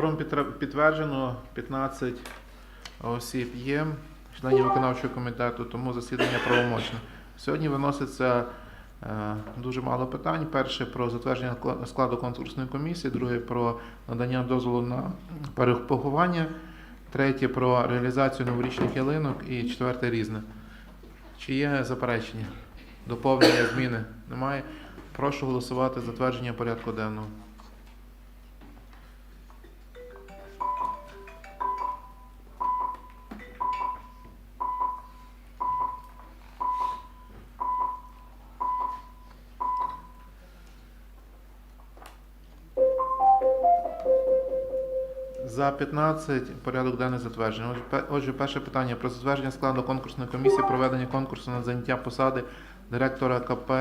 Кворум підтверджено, 15 осіб є, членів виконавчого комітету, тому засідання правомочне. Сьогодні виноситься е, дуже мало питань. Перше про затвердження складу конкурсної комісії, друге про надання дозволу на перепоховання, третє про реалізацію новорічних ялинок і четверте різне. Чи є заперечення? Доповнення, зміни? Немає. Прошу голосувати за затвердження порядку денного. За 15 порядок денний затверджений. Отже, перше питання про затвердження складу конкурсної комісії, проведення конкурсу на заняття посади директора КП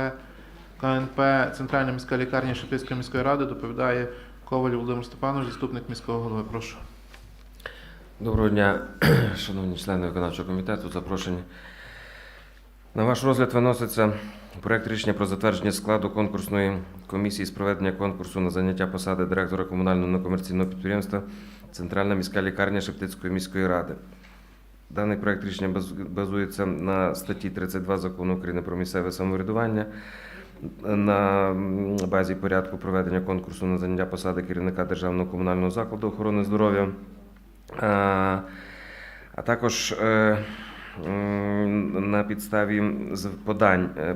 КНП Центральна міська лікарня Шептицької міської ради доповідає Коваль Володимир Степанович, заступник міського голови. Прошу. Доброго дня, шановні члени виконавчого комітету, запрошені. На ваш розгляд виноситься проект рішення про затвердження складу конкурсної комісії з проведення конкурсу на заняття посади директора комунального некомерційного підприємства Центральна міська лікарня Шептицької міської ради. Даний проект рішення базується на статті 32 закону України про місцеве самоврядування на базі порядку проведення конкурсу на заняття посади керівника державного комунального закладу охорони здоров'я. А, також е, на підставі подань е,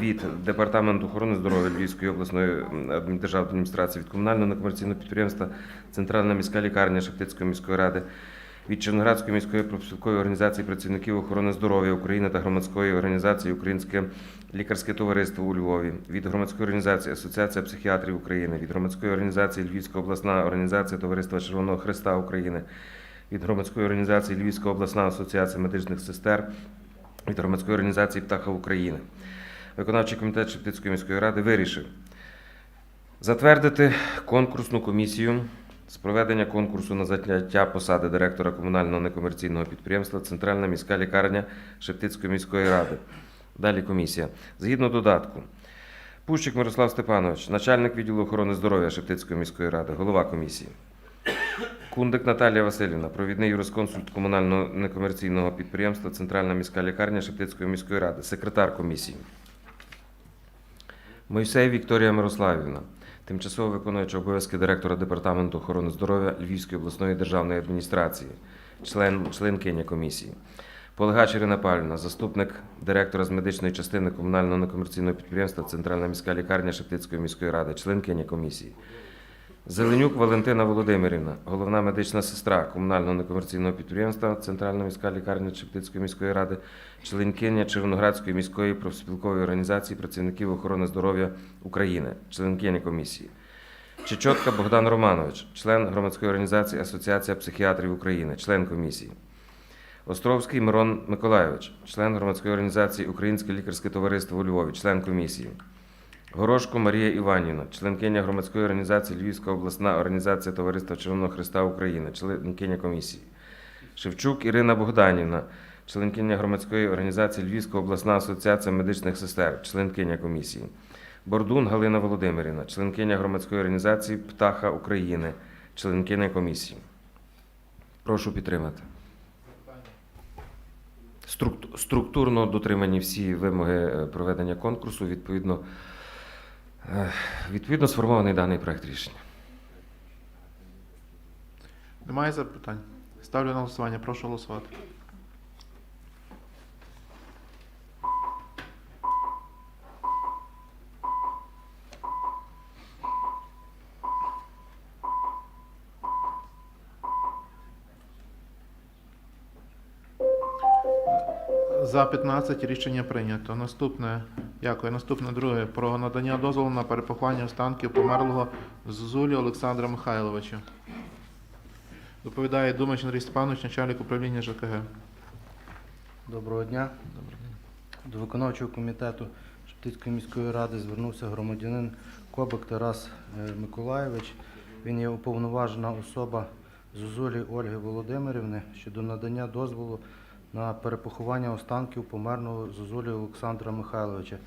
від Департаменту охорони здоров'я Львівської обласної державної адміністрації від комунального некомерційного підприємства Центральна міська лікарня Шептицької міської ради. Від Черноградської міської профспілкової організації працівників охорони здоров'я України та громадської організації Українське лікарське товариство у Львові, від громадської організації Асоціація психіатрів України, від громадської організації Львівська обласна організація Товариства Червоного Христа України, від громадської організації Львівська обласна асоціація медичних сестер, від громадської організації Птаха України. Виконавчий комітет Шептицької міської ради вирішив затвердити конкурсну комісію з проведення конкурсу на заняття посади директора комунального некомерційного підприємства Центральна міська лікарня Шептицької міської ради. Далі комісія. Згідно додатку, Пущик Мирослав Степанович, начальник відділу охорони здоров'я Шептицької міської ради, голова комісії. Кундик Наталія Васильівна, провідний юрисконсульт комунального некомерційного підприємства Центральна міська лікарня Шептицької міської ради, секретар комісії. Мойсей Вікторія Мирославівна, тимчасово виконуюча обов'язки директора департаменту охорони здоров'я Львівської обласної державної адміністрації, член членкиня комісії. Полегач Ірина Павлівна, заступник директора з медичної частини комунального некомерційного підприємства Центральна міська лікарня Шептицької міської ради, членкиня комісії. Зеленюк Валентина Володимирівна, головна медична сестра комунального некомерційного підприємства Центральна міська лікарня Шептицької міської ради, членкиня Червоноградської міської профспілкової організації працівників охорони здоров'я України, членкиня комісії. Чечотка Богдан Романович, член громадської організації Асоціація психіатрів України, член комісії. Островський Мирон Миколайович, член громадської організації Українське лікарське товариство у Львові, член комісії. Горошко Марія Іванівна, членкиня громадської організації Львівська обласна організація Товариства Червоного Христа України, членкиня комісії. Шевчук Ірина Богданівна, членкиня громадської організації Львівська обласна асоціація медичних сестер, членкиня комісії. Бордун Галина Володимирівна, членкиня громадської організації Птаха України, членкиня комісії. Прошу підтримати. Структурно дотримані всі вимоги е, проведення конкурсу, відповідно, відповідно сформований даний проект рішення. Немає запитань? Ставлю на голосування. Прошу голосувати. За 15 рішення прийнято. Наступне, дякую. Наступне друге про надання дозволу на перепоховання останків померлого Зузулі Олександра Михайловича. Доповідає Думач Андрій Степанович, начальник управління ЖКГ. Доброго дня. До виконавчого комітету Шептицької міської ради звернувся громадянин Кобик Тарас е, Миколайович. Він є уповноважена особа Зозулі Ольги Володимирівни щодо надання дозволу на перепоховання останків померного Зозулі Олександра Михайловича,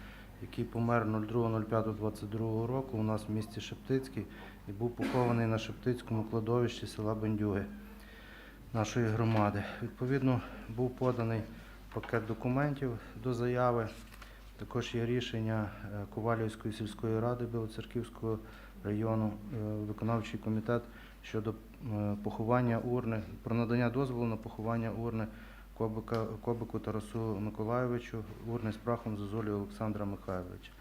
який помер 02.05.22 року у нас в місті Шептицький і був похований на Шептицькому кладовищі села Бендюги нашої громади. Відповідно, був поданий пакет документів до заяви. Також є рішення е, Ковалівської сільської ради Білоцерківського району, е, виконавчий комітет щодо е, поховання урни, про надання дозволу на поховання урни Кобику Тарасу Миколайовичу, урни з прахом Зозулі Олександра Михайловича.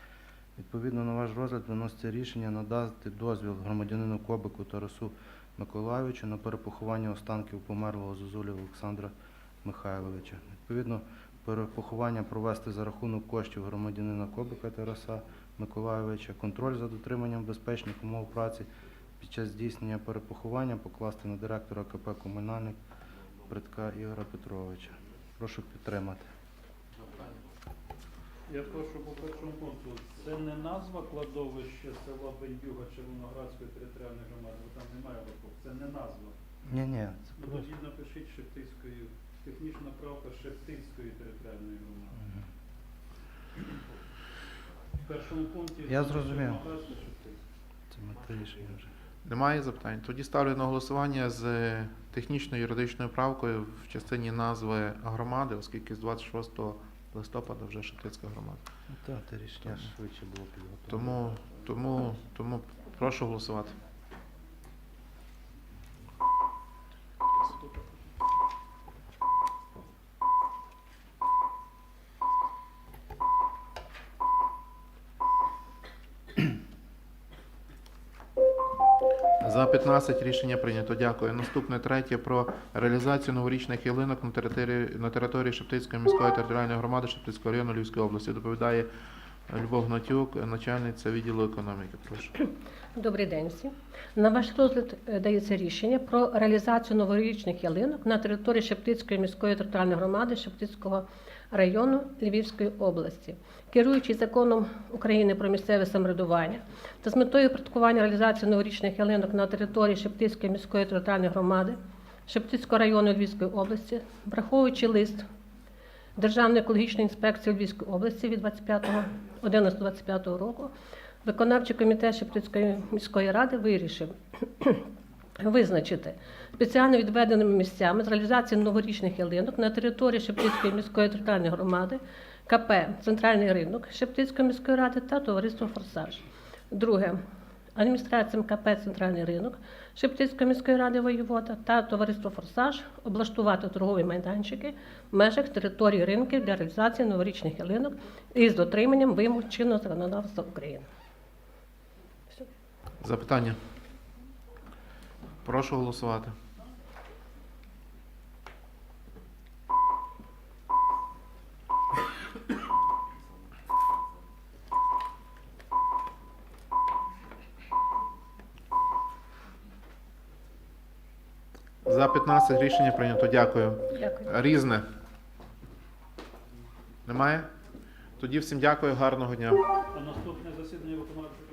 Відповідно на ваш розгляд виноситься рішення надати дозвіл громадянину Кобику Тарасу Миколайовичу на перепоховання останків померлого Зозулі Олександра Михайловича. Відповідно, перепоховання провести за рахунок коштів громадянина Кобика Тараса Миколайовича, контроль за дотриманням безпечних умов праці під час здійснення перепоховання покласти на директора КП «Комунальник» Притка Ігора Петровича. Прошу підтримати. Я прошу по першому пункту. Це не назва кладовища села Бендюга Червоноградської територіальної громади, бо там немає року. Це не назва. Ні, ні, це Ну просто. тоді напишіть Шептицької, технічна правка Шептицької територіальної громади. Мгм. В першому пункті Я зрозумів. Червоноградська, Шептицька. Це ми вже. Немає запитань. Тоді ставлю на голосування з технічною юридичною правкою в частині назви громади, оскільки з 26 листопада вже Шептицька громада. Та Так, те рішення швидше було підготовлено. Тому, тому, тому прошу голосувати. За 15 рішення прийнято. Дякую. Наступне третє про реалізацію новорічних ялинок на території на території Шептицької міської територіальної громади Шептицького району Львівської області. Доповідає Любов Гнатюк, начальниця відділу економіки. Прошу. Добрий день всім. На ваш розгляд е, дається рішення про реалізацію новорічних ялинок на території Шептицької міської територіальної громади Шептицького району Львівської області. Керуючись законом України про місцеве самоврядування та з метою практикування реалізації новорічних ялинок на території Шептицької міської територіальної громади Шептицького району Львівської області, враховуючи лист Державної екологічної інспекції Львівської області від 25.11.25 року, виконавчий комітет Шептицької міської ради вирішив визначити спеціально відведеними місцями з реалізації новорічних ялинок на території Шептицької міської територіальної громади КП Центральний ринок Шептицької міської ради та товариство Форсаж. Друге. Адміністраціям КП Центральний ринок Шептицької міської ради воєвода та товариство Форсаж облаштувати торгові майданчики в межах території ринків для реалізації новорічних ялинок із дотриманням вимог чинного законодавства України. Запитання. Прошу голосувати. За 15 рішення прийнято. Дякую. Дякую. Різне. Немає? Тоді всім дякую, гарного дня. А наступне засідання виконавчого